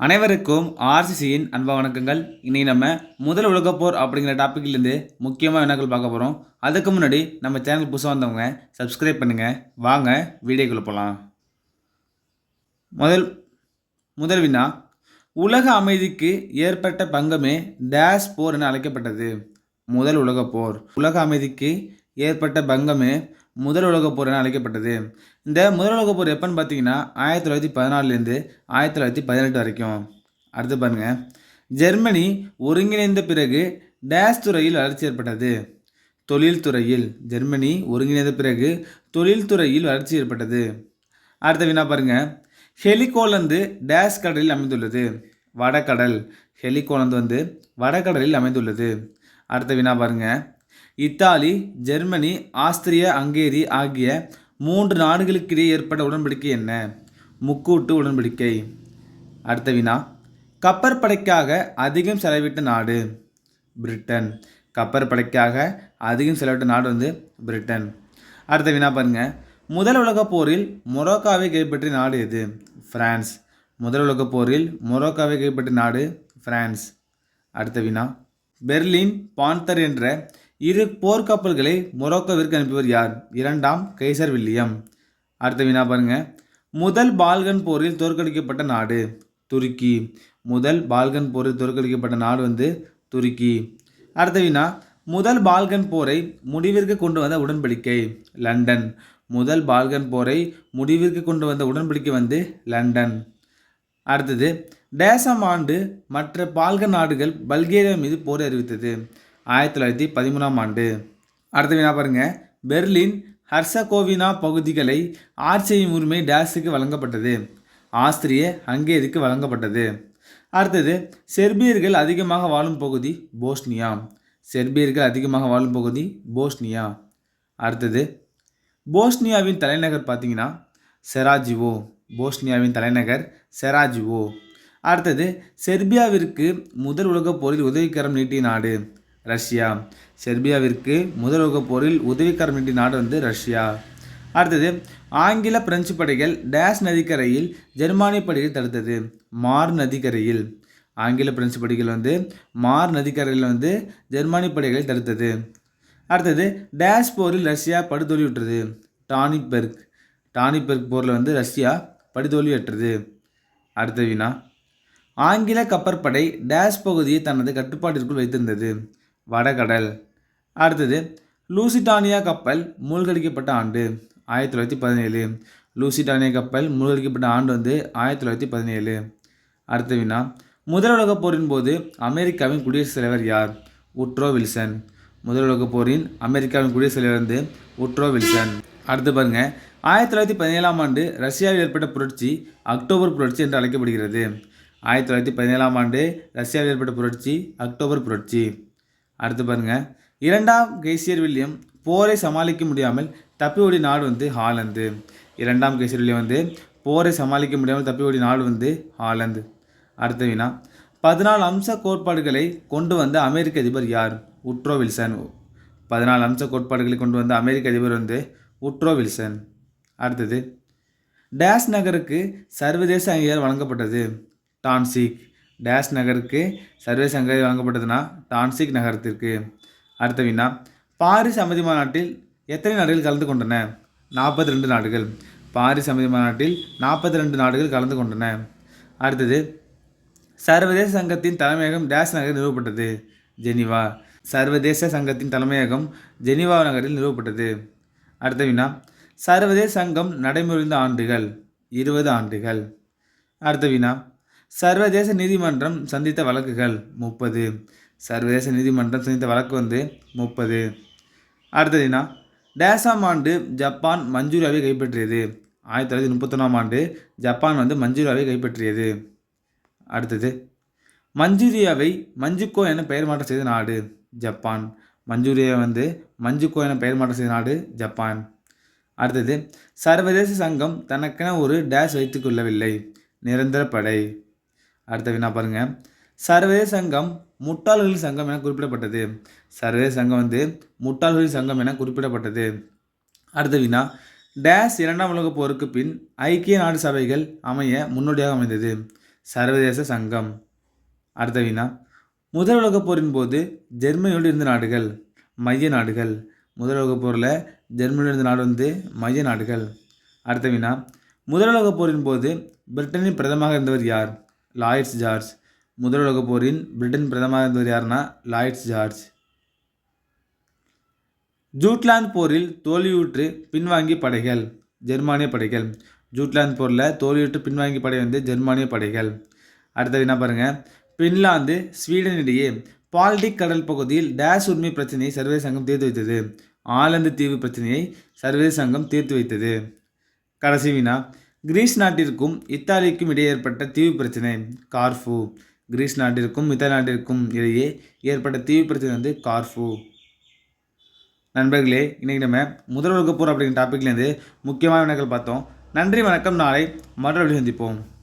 அனைவருக்கும் ஆர்சிசியின் அன்பா வணக்கங்கள். இன்றைக்கி நம்ம முதல் உலகப்போர் அப்படிங்கிற டாப்பிக்லேருந்து முக்கியமாக வினாக்கள் பார்க்க போகிறோம் அதுக்கு முன்னாடி நம்ம சேனல் புதுசாக வந்தவங்க சப்ஸ்கிரைப் பண்ணுங்கள் வாங்க வீடியோக்குள்ள போகலாம் முதல் முதல் வினா. உலக அமைதிக்கு ஏற்பட்ட பங்கமே டேஷ் போர் என அழைக்கப்பட்டது. முதல் உலகப்போர் உலக அமைதிக்கு ஏற்பட்ட பங்கமே முதல் உலகப் போர் என அழைக்கப்பட்டது. இந்த முதல் உலகப் போர் எப்போன்னு பார்த்தீங்கன்னா ஆயிரத்தி தொள்ளாயிரத்தி பதினாலுலேருந்து ஆயிரத்தி தொள்ளாயிரத்தி பதினெட்டு வரைக்கும். அடுத்து பாருங்க. ஜெர்மனி ஒருங்கிணைந்த பிறகு டேஷ் துறையில் வளர்ச்சி ஏற்பட்டது. தொழில்துறையில் ஜெர்மனி ஒருங்கிணைந்த பிறகு தொழில்துறையில் வளர்ச்சி ஏற்பட்டது. அடுத்த வினா பாருங்க. ஹெலிகோலந்து டேஷ் கடலில் அமைந்துள்ளது. வடகடல் ஹெலிகோலந்து வந்து வடகடலில் அமைந்துள்ளது. அடுத்த வினா பாருங்கள் இத்தாலி ஜெர்மனி ஆஸ்திரியா ஹங்கேரி ஆகிய மூன்று நாடுகளுக்கிடையே ஏற்பட்ட உடன்படிக்கை என்ன? முக்கூட்டு உடன்படிக்கை. அடுத்த வினா. கப்பற்படைக்காக அதிகம் செலவிட்ட நாடு பிரிட்டன். கப்பற்படைக்காக அதிகம் செலவிட்ட நாடு வந்து பிரிட்டன். அடுத்த வினா பாருங்கள் முதல் உலகப் போரில் மொரோக்காவை கைப்பற்றிய நாடு எது? பிரான்ஸ். முதல் உலகப் போரில் மொரோக்காவை கைப்பற்றிய நாடு பிரான்ஸ். அடுத்த வினா. பெர்லின் பான்தர் என்ற இரு போர்க்கப்பல்களை மொரோக்கோவிற்கு அனுப்பியவர் யார்? இரண்டாம் கைசர் வில்லியம். அடுத்த வினா பாருங்க. முதல் பால்கன் போரில் தோற்கடிக்கப்பட்ட நாடு துருக்கி. முதல் பால்கன் போரில் தோற்கடிக்கப்பட்ட நாடு வந்து துருக்கி. அடுத்த வினா முதல் பால்கன் போரை முடிவிற்கு கொண்டு வந்த உடன்படிக்கை லண்டன். முதல் பால்கன் போரை முடிவிற்கு கொண்டு வந்த உடன்படிக்கை வந்து லண்டன். அடுத்தது டேசம் ஆண்டு மற்ற பால்கன் நாடுகள் பல்கேரியா மீது போரை அறிவித்தது. ஆயிரத்தி தொள்ளாயிரத்தி பதிமூணாம் ஆண்டு. அடுத்த வினா பாருங்கள் பெர்லின் ஹர்சகோவினா பகுதிகளை ஆட்சியின் செய்யும் உரிமை டேஸுக்கு வழங்கப்பட்டது. ஆஸ்திரிய ஹங்கேரிக்கு வழங்கப்பட்டது. அடுத்தது செர்பியர்கள் அதிகமாக வாழும் பகுதி போஸ்னியா. செர்பியர்கள் அதிகமாக வாழும் பகுதி போஸ்னியா. அடுத்தது போஸ்னியாவின் தலைநகர் பார்த்தீங்கன்னா செராஜிவோ. போஸ்னியாவின் தலைநகர் செராஜிவோ. அடுத்தது செர்பியாவிற்கு முதல் உலகப் போரில் உதவிக்கரம் நீட்டிய நாடு. ரஷ்யா. செர்பியாவிற்கு முதல் உலகப் போரில் உதவிக்கரம் நீட்டிய நாடு வந்து ரஷ்யா. அடுத்தது ஆங்கில பிரெஞ்சு படைகள் டேஷ் நதிக்கரையில் ஜெர்மானிய படைகள் தடுத்தது மார் நதிக்கரையில். ஆங்கில பிரெஞ்சு படைகள் வந்து மார் நதிக்கரையில் வந்து ஜெர்மானிய படைகளை தடுத்தது. அடுத்தது டேஷ் போரில் ரஷ்யா படுதோல்வியுற்றது டானிபெர்க். டானிபெர்க் போரில் வந்து ரஷ்யா படுதோல்வியற்றது. அடுத்த வினா ஆங்கில கப்பற்படை டேஷ் பகுதியை தனது கட்டுப்பாட்டிற்குள் வைத்திருந்தது. வடகடல். அடுத்தது லூசிட்டானியா கப்பல் மூழ்கடிக்கப்பட்ட ஆண்டு ஆயிரத்தி தொள்ளாயிரத்தி பதினேழு. லூசிட்டானியா கப்பல் மூழ்கடிக்கப்பட்ட ஆண்டு வந்து ஆயிரத்தி தொள்ளாயிரத்தி பதினேழு. அடுத்த வினா முதல் உலகப் போரின் போது அமெரிக்காவின் குடியரசுத் தலைவர் யார்? Woodrow Wilson. முதல் உலகப் போரின் அமெரிக்காவின் குடியரசுத் தலைவர் வந்து உட்ரோ வில்சன். அடுத்து பாருங்க ஆயிரத்தி தொள்ளாயிரத்தி பதினேழாம் ஆண்டு ரஷ்யாவில் ஏற்பட்ட புரட்சி அக்டோபர் புரட்சி என்று அழைக்கப்படுகிறது. ஆயிரத்தி தொள்ளாயிரத்தி பதினேழாம் ஆண்டு ரஷ்யாவில் ஏற்பட்ட புரட்சி அக்டோபர் புரட்சி. அடுத்து பாருங்கள் இரண்டாம் கெய்சியர் வில்லியம் போரை சமாளிக்க முடியாமல் தப்பி ஓடி நாடு வந்து ஹாலந்து. இரண்டாம் கெய்சியர் வில்லியம் வந்து போரை சமாளிக்க முடியாமல் தப்பி ஓடி நாடு வந்து ஹாலந்து. அடுத்த வினா பதினாலு அம்ச கோட்பாடுகளை கொண்டு வந்த அமெரிக்க அதிபர் யார்? Woodrow Wilson. பதினாலு அம்ச கோட்பாடுகளை கொண்டு வந்த அமெரிக்க அதிபர் வந்து உட்ரோ வில்சன். அடுத்தது டேஸ் நகருக்கு சர்வதேச அங்கீகாரம் வழங்கப்பட்டது. டான்சிக். டேஷ் நகருக்கு சர்வே அங்கீகாரம் வழங்கப்பட்டதுன்னா டான்சிக் நகரத்திற்கு. அடுத்த வினா. பாரிஸ் அமைதி மாநாட்டில் எத்தனை நாடுகள் கலந்து கொண்டன? நாற்பத்தி ரெண்டு நாடுகள். பாரிஸ் அமைதி மாநாட்டில் நாற்பத்தி ரெண்டு நாடுகள் கலந்து கொண்டன. அடுத்தது. சர்வதேச சங்கத்தின் தலைமையகம் டேஷ் நகரில் நிறுவப்பட்டது. ஜெனிவா. சர்வதேச சங்கத்தின் தலைமையகம் ஜெனிவா நகரில் நிறுவப்பட்டது. அடுத்த வினா. சர்வதேச சங்கம் நடைமுறைந்த ஆண்டுகள். இருபது ஆண்டுகள். அடுத்த வினா. சர்வதேச நீதிமன்றம் சந்தித்த வழக்குகள் முப்பது. சர்வதேச நீதிமன்றம் சந்தித்த வழக்கு வந்து முப்பது. அடுத்ததுனா டேசாம் ஆண்டு ஜப்பான் மஞ்சூரியாவை கைப்பற்றியது. ஆயிரத்தி தொள்ளாயிரத்தி முப்பத்தொன்னாம் ஆண்டு ஜப்பான் வந்து மஞ்சூரியாவை கைப்பற்றியது. அடுத்தது மஞ்சூரியாவை மஞ்சுக்கோ என பெயர் மாற்றம் செய்த நாடு ஜப்பான். மஞ்சூரியா வந்து மஞ்சுக்கோ என பெயர் மாற்றம் செய்த நாடு ஜப்பான். அடுத்தது சர்வதேச சங்கம் தனக்கென ஒரு டேஷ் வைத்துக் கொள்ளவில்லை. நிரந்தர படை. அடுத்த வினா பாருங்க. சர்வதேச சங்கம் முட்டாள்களின் சங்கம் என குறிப்பிடப்பட்டது. சர்வதேச சங்கம் வந்து முட்டாள்களின் சங்கம் என குறிப்பிடப்பட்டது. அடுத்த வினா டேஷ் இரண்டாம் உலகப் போருக்கு பின் ஐக்கிய நாடு சபைகள் அமைய முன்னோடியாக அமைந்தது. சர்வதேச சங்கம். அடுத்த வினா முதல் உலகப் போரின் போது ஜெர்மனியோடு இருந்த நாடுகள் மைய நாடுகள். முதல் உலகப் போரில் ஜெர்மனியோடு இருந்த நாடு வந்து மைய நாடுகள். அடுத்த வினா முதல் உலகப் போரின் போது பிரிட்டனின் பிரதமாக இருந்தவர் யார்? Lloyds George. முதல் உலகப் போரின் பிரிட்டன் பிரதமராக இருந்தவர் யாருன்னா லாய்ட்ஸ் ஜார்ஜ். ஜூட்லாந்து போரில் தோல்வியுற்று பின்வாங்கிய படைகள் ஜெர்மானிய படைகள். ஜூட்லாந்து போரில் தோல்வியுற்று பின்வாங்கிய படை வந்து ஜெர்மானிய படைகள். அடுத்தது என்ன பாருங்கள் பின்லாந்து ஸ்வீடன் இடையே பால்டிக் கடல் பகுதியில் டேஷ் உரிமை பிரச்சனையை சர்வதேச சங்கம் தீர்த்து வைத்தது. ஆலந்து தீவு பிரச்சனையை சர்வதேச சங்கம் தீர்த்து வைத்தது. கடைசி வினா கிரீஸ் நாட்டிற்கும் இத்தாலிக்கும் இடையே ஏற்பட்ட தீவு பிரச்சனை கார்ஃபு. கிரீஸ் நாட்டிற்கும் இத்தாலி நாட்டிற்கும் இடையே ஏற்பட்ட தீவு பிரச்சனை வந்து கார்ஃபு. நண்பர்களே இன்றைக்கி நம்ம முதல் உலகப் அப்படிங்கிற டாப்பிக்லேருந்து முக்கியமான வினாக்கள் பார்த்தோம். நன்றி வணக்கம். நாளை மறுபடியும் சந்திப்போம்.